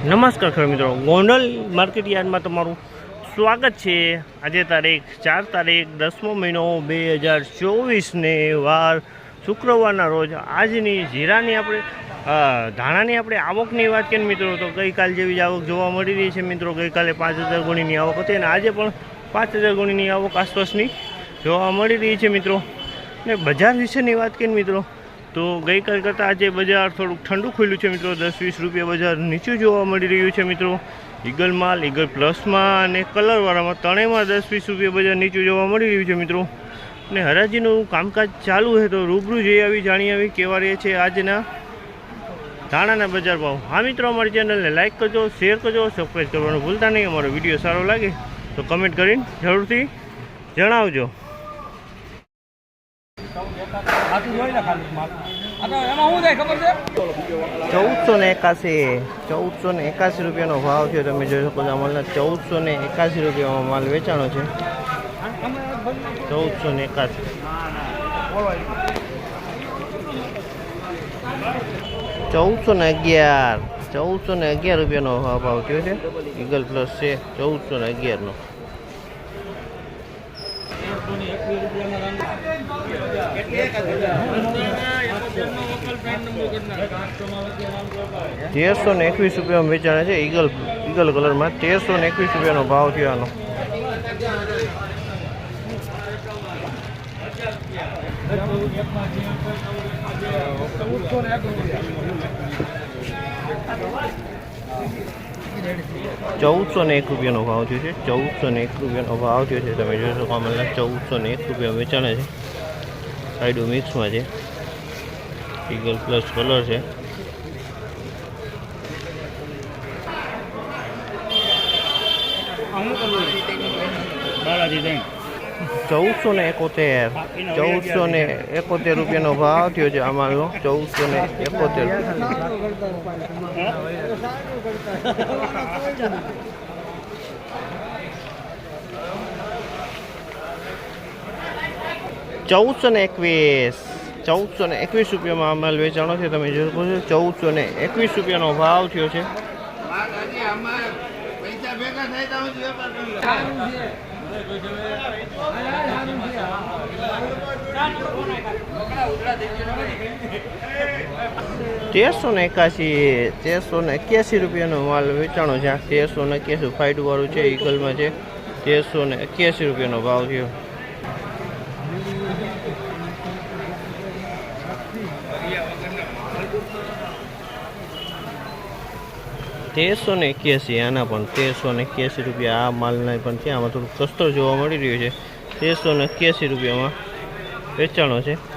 નમસ્કાર ખેડૂત મિત્રો. ગોંડલ માર્કેટ યાર્ડમાં તમારું સ્વાગત છે. આજે તારીખ ચાર તારીખ દસમો મહિનો બે હજાર ચોવીસને વાર શુક્રવારના રોજ આજની જીરાની આપણે ધાણાની આપણે આવકની વાત કરીએ મિત્રો, તો ગઈકાલ જેવી જ આવક જોવા મળી રહી છે મિત્રો. ગઈકાલે પાંચ હજાર ગુણીની આવક હતી અને આજે પણ પાંચ હજાર ગુણીની આવક આસપાસની જોવા મળી રહી છે મિત્રો. ને બજાર વિશેની વાત કરીએ મિત્રો તો ગઈકાલ કરતાં આજે બજાર થોડુંક ઠંડુ ખુલ્યું છે મિત્રો. દસ વીસ રૂપિયા બજાર નીચું જોવા મળી રહ્યું છે મિત્રો. ઈગલ માલ, ઈગલ પ્લસમાં અને કલરવાળામાં ત્રણેયમાં દસ વીસ રૂપિયા બજાર નીચું જોવા મળી રહ્યું છે મિત્રો. ને હરાજીનું કામકાજ ચાલુ છે તો રૂબરૂ જઈ આવી, જાણી આવી કેવા રહે છે આજના ધાણાના બજાર ભાવ. હા મિત્રો, અમારી ચેનલને લાઇક કરજો, શેર કરજો સબસ્ક્રાઈબ કરવાનું ભૂલતા નહીં. અમારો વીડિયો સારો લાગે તો કમેન્ટ કરીને જરૂરથી જણાવજો આટલું જોઈ લે ખાલી માલ આ તો એમાં શું થાય ખબર છે ચૌદસો ને એકાસી ચૌદસો ને એકાસી રૂપિયાનો ભાવ છે તમે જોઈ શકો છો અમલના ચૌદસો ને એકાસી રૂપિયામાં માલ વેચાણો છે. ચૌદસો ને એકાસી ચૌદસો ને અગિયાર ચૌદસો ને અગિયાર રૂપિયાનો ભાવ ભાવ થયો છે. ઈગલ પ્લસ છે ચૌદસો ને અગિયારનો. તેરસો ને એકવીસ રૂપિયામાં વેચાણ છે ઈગલ ઈગલ કલરમાં તેરસો ને એકવીસ રૂપિયાનો ભાવ થયો આનો ચૌદસો ને એક રૂપિયાનો ભાવ થયો છે. ચૌદસો ને એક રૂપિયાનો ભાવ થયો છે. તમે જોઈ શકો ચૌદસો ને એક રૂપિયા વેચાણે છે. સાઈડો મિક્સમાં છે. ઈગલ પ્લસ કલર છે. ચૌદસો ને એકોતેર, ચૌદસો ને એકોતેર રૂપિયાનો ભાવ થયો છે અમારો ચૌદસો ને એકોતેર ચૌદસો ને એકવીસ, ચૌદસો ને એકવીસ રૂપિયામાં અમાલ વેચાણો છે, તમે જોઈ શકો છો, ચૌદસો ને એકવીસ રૂપિયાનો ભાવ થયો છે. તેરસો ને એકાસી તેરસો ને એક્યાસી રૂપિયાનો માલ વેચાણો છે. તેરસો ને એક્યાસી ફાઇટ વાળું છે, ઈગલમાં છે. તેરસો ને એક્યાસી રૂપિયાનો ભાવ થયો. તેરસો ને એક્યાસી આના પણ તેરસો ને એક્યાસી રૂપિયા આ માલના પણ છે. આમાં થોડું સસ્તો જોવા મળી રહ્યો છે. તેરસો ને એક્યાસી રૂપિયામાં વેચાણો છે.